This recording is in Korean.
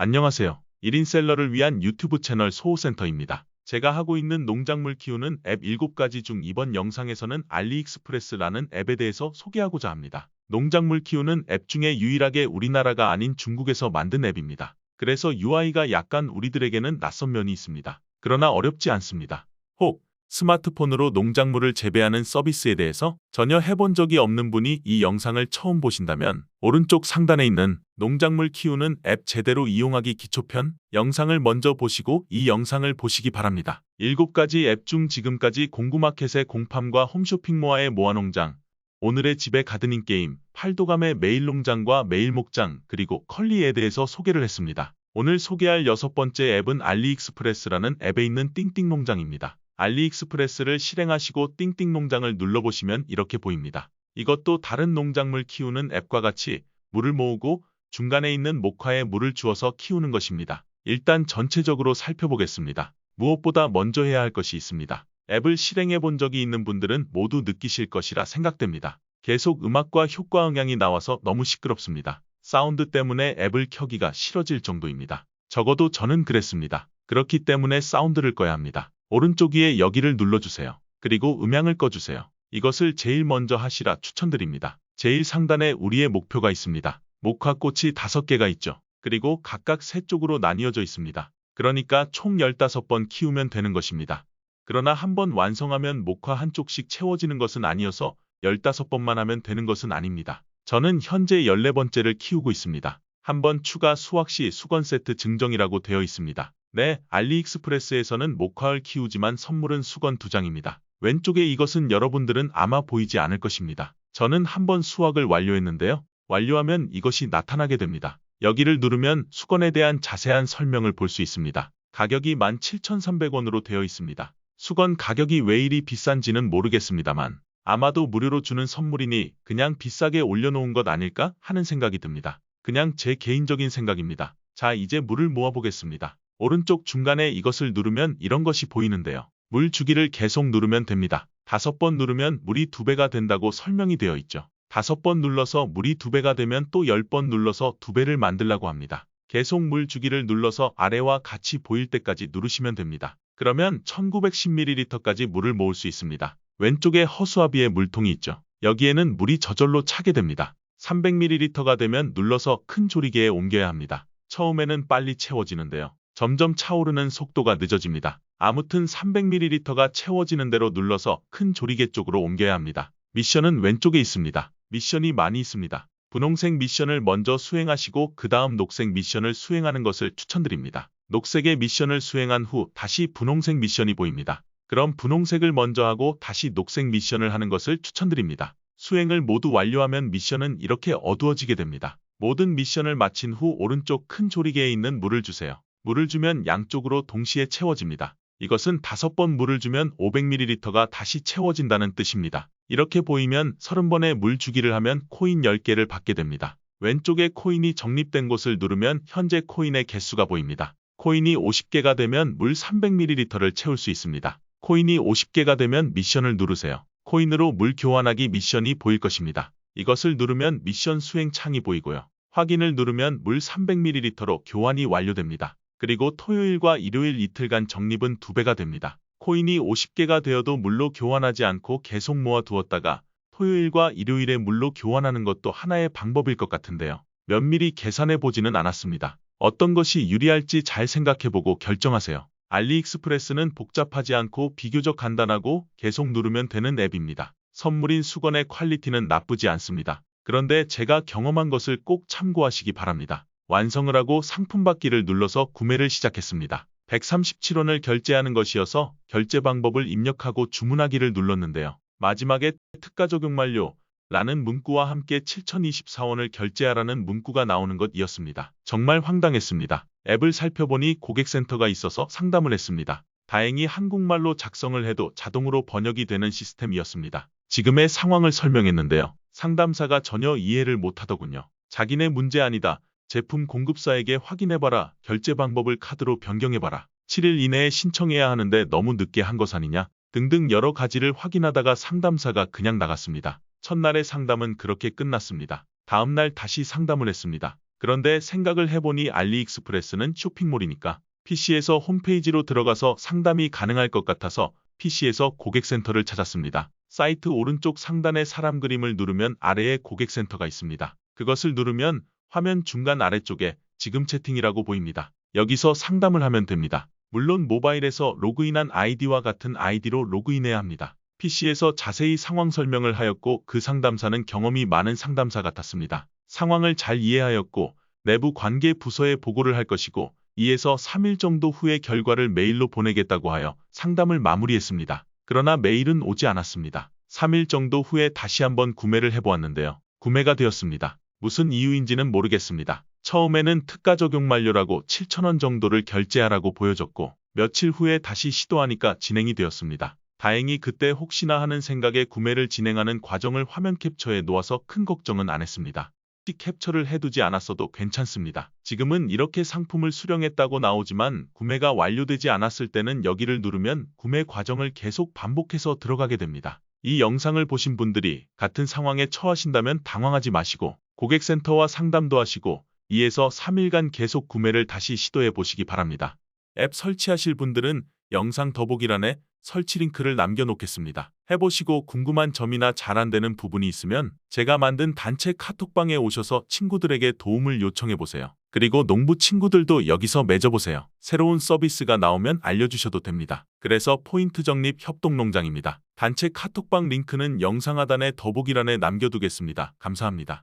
안녕하세요. 1인 셀러를 위한 유튜브 채널 소호센터입니다. 제가 하고 있는 농작물 키우는 앱 7가지 중 이번 영상에서는 알리익스프레스라는 앱에 대해서 소개하고자 합니다. 농작물 키우는 앱 중에 유일하게 우리나라가 아닌 중국에서 만든 앱입니다. 그래서 UI가 약간 우리들에게는 낯선 면이 있습니다. 그러나 어렵지 않습니다. 혹 스마트폰으로 농작물을 재배하는 서비스에 대해서 전혀 해본 적이 없는 분이 이 영상을 처음 보신다면 오른쪽 상단에 있는 농작물 키우는 앱 제대로 이용하기 기초편 영상을 먼저 보시고 이 영상을 보시기 바랍니다. 7가지 앱 중 지금까지 공구마켓의 공팜과 홈쇼핑 모아의 모아농장, 오늘의 집에 가드닝 게임, 팔도감의 매일농장과 매일목장, 그리고 컬리에 대해서 소개를 했습니다. 오늘 소개할 여섯 번째 앱은 알리익스프레스라는 앱에 있는 띵띵농장입니다. 알리익스프레스를 실행하시고 띵띵 농장을 눌러보시면 이렇게 보입니다. 이것도 다른 농작물 키우는 앱과 같이 물을 모으고 중간에 있는 목화에 물을 주어서 키우는 것입니다. 일단 전체적으로 살펴보겠습니다. 무엇보다 먼저 해야 할 것이 있습니다. 앱을 실행해 본 적이 있는 분들은 모두 느끼실 것이라 생각됩니다. 계속 음악과 효과 음향이 나와서 너무 시끄럽습니다. 사운드 때문에 앱을 켜기가 싫어질 정도입니다. 적어도 저는 그랬습니다. 그렇기 때문에 사운드를 꺼야 합니다. 오른쪽 위에 여기를 눌러주세요. 그리고 음향을 꺼주세요. 이것을 제일 먼저 하시라 추천드립니다. 제일 상단에 우리의 목표가 있습니다. 목화꽃이 5개가 있죠. 그리고 각각 3쪽으로 나뉘어져 있습니다. 그러니까 총 15번 키우면 되는 것입니다. 그러나 한 번 완성하면 목화 한쪽씩 채워지는 것은 아니어서 15번만 하면 되는 것은 아닙니다. 저는 현재 14번째를 키우고 있습니다. 한 번 추가 수확 시 수건 세트 증정이라고 되어 있습니다. 네, 알리익스프레스에서는 목화를 키우지만 선물은 수건 두 장입니다. 왼쪽에 이것은 여러분들은 아마 보이지 않을 것입니다. 저는 한번 수확을 완료했는데요. 완료하면 이것이 나타나게 됩니다. 여기를 누르면 수건에 대한 자세한 설명을 볼 수 있습니다. 가격이 17,300원으로 되어 있습니다. 수건 가격이 왜 이리 비싼지는 모르겠습니다만 아마도 무료로 주는 선물이니 그냥 비싸게 올려놓은 것 아닐까 하는 생각이 듭니다. 그냥 제 개인적인 생각입니다. 자, 이제 물을 모아보겠습니다. 오른쪽 중간에 이것을 누르면 이런 것이 보이는데요. 물 주기를 계속 누르면 됩니다. 다섯 번 누르면 물이 두 배가 된다고 설명이 되어 있죠. 다섯 번 눌러서 물이 두 배가 되면 또 열 번 눌러서 두 배를 만들라고 합니다. 계속 물 주기를 눌러서 아래와 같이 보일 때까지 누르시면 됩니다. 그러면 1910ml까지 물을 모을 수 있습니다. 왼쪽에 허수아비의 물통이 있죠. 여기에는 물이 저절로 차게 됩니다. 300ml가 되면 눌러서 큰 조리개에 옮겨야 합니다. 처음에는 빨리 채워지는데요. 점점 차오르는 속도가 늦어집니다. 아무튼 300ml가 채워지는 대로 눌러서 큰 조리개 쪽으로 옮겨야 합니다. 미션은 왼쪽에 있습니다. 미션이 많이 있습니다. 분홍색 미션을 먼저 수행하시고 그 다음 녹색 미션을 수행하는 것을 추천드립니다. 녹색의 미션을 수행한 후 다시 분홍색 미션이 보입니다. 그럼 분홍색을 먼저 하고 다시 녹색 미션을 하는 것을 추천드립니다. 수행을 모두 완료하면 미션은 이렇게 어두워지게 됩니다. 모든 미션을 마친 후 오른쪽 큰 조리개에 있는 물을 주세요. 물을 주면 양쪽으로 동시에 채워집니다. 이것은 다섯 번 물을 주면 500ml가 다시 채워진다는 뜻입니다. 이렇게 보이면 30번의 물 주기를 하면 코인 10개를 받게 됩니다. 왼쪽에 코인이 적립된 곳을 누르면 현재 코인의 개수가 보입니다. 코인이 50개가 되면 물 300ml를 채울 수 있습니다. 코인이 50개가 되면 미션을 누르세요. 코인으로 물 교환하기 미션이 보일 것입니다. 이것을 누르면 미션 수행 창이 보이고요. 확인을 누르면 물 300ml로 교환이 완료됩니다. 그리고 토요일과 일요일 이틀간 적립은 2배가 됩니다. 코인이 50개가 되어도 물로 교환하지 않고 계속 모아 두었다가 토요일과 일요일에 물로 교환하는 것도 하나의 방법일 것 같은데요. 면밀히 계산해 보지는 않았습니다. 어떤 것이 유리할지 잘 생각해보고 결정하세요. 알리익스프레스는 복잡하지 않고 비교적 간단하고 계속 누르면 되는 앱입니다. 선물인 수건의 퀄리티는 나쁘지 않습니다. 그런데 제가 경험한 것을 꼭 참고하시기 바랍니다. 완성을 하고 상품 받기를 눌러서 구매를 시작했습니다. 137원을 결제하는 것이어서 결제 방법을 입력하고 주문하기를 눌렀는데요. 마지막에 특가 적용 완료 라는 문구와 함께 7024원을 결제하라는 문구가 나오는 것이었습니다. 정말 황당했습니다. 앱을 살펴보니 고객센터가 있어서 상담을 했습니다. 다행히 한국말로 작성을 해도 자동으로 번역이 되는 시스템이었습니다. 지금의 상황을 설명했는데요. 상담사가 전혀 이해를 못하더군요. 자기네 문제 아니다. 제품 공급사에게 확인해봐라. 결제 방법을 카드로 변경해봐라. 7일 이내에 신청해야 하는데 너무 늦게 한 것 아니냐? 등등 여러 가지를 확인하다가 상담사가 그냥 나갔습니다. 첫날의 상담은 그렇게 끝났습니다. 다음날 다시 상담을 했습니다. 그런데 생각을 해보니 알리익스프레스는 쇼핑몰이니까 PC에서 홈페이지로 들어가서 상담이 가능할 것 같아서 PC에서 고객센터를 찾았습니다. 사이트 오른쪽 상단의 사람 그림을 누르면 아래에 고객센터가 있습니다. 그것을 누르면 화면 중간 아래쪽에 지금 채팅이라고 보입니다. 여기서 상담을 하면 됩니다. 물론 모바일에서 로그인한 아이디와 같은 아이디로 로그인해야 합니다. PC에서 자세히 상황 설명을 하였고 그 상담사는 경험이 많은 상담사 같았습니다. 상황을 잘 이해하였고 내부 관계 부서에 보고를 할 것이고 2에서 3일 정도 후에 결과를 메일로 보내겠다고 하여 상담을 마무리했습니다. 그러나 메일은 오지 않았습니다. 3일 정도 후에 다시 한번 구매를 해보았는데요. 구매가 되었습니다. 무슨 이유인지는 모르겠습니다. 처음에는 특가 적용 만료라고 7,000원 정도를 결제하라고 보여줬고 며칠 후에 다시 시도하니까 진행이 되었습니다. 다행히 그때 혹시나 하는 생각에 구매를 진행하는 과정을 화면 캡처해 놓아서 큰 걱정은 안 했습니다. 캡처를 해두지 않았어도 괜찮습니다. 지금은 이렇게 상품을 수령했다고 나오지만 구매가 완료되지 않았을 때는 여기를 누르면 구매 과정을 계속 반복해서 들어가게 됩니다. 이 영상을 보신 분들이 같은 상황에 처하신다면 당황하지 마시고 고객센터와 상담도 하시고 2에서 3일간 계속 구매를 다시 시도해 보시기 바랍니다. 앱 설치하실 분들은 영상 더보기란에 설치 링크를 남겨놓겠습니다. 해보시고 궁금한 점이나 잘 안되는 부분이 있으면 제가 만든 단체 카톡방에 오셔서 친구들에게 도움을 요청해보세요. 그리고 농부 친구들도 여기서 맺어보세요. 새로운 서비스가 나오면 알려주셔도 됩니다. 그래서 포인트 적립 협동농장입니다. 단체 카톡방 링크는 영상 하단에 더보기란에 남겨두겠습니다. 감사합니다.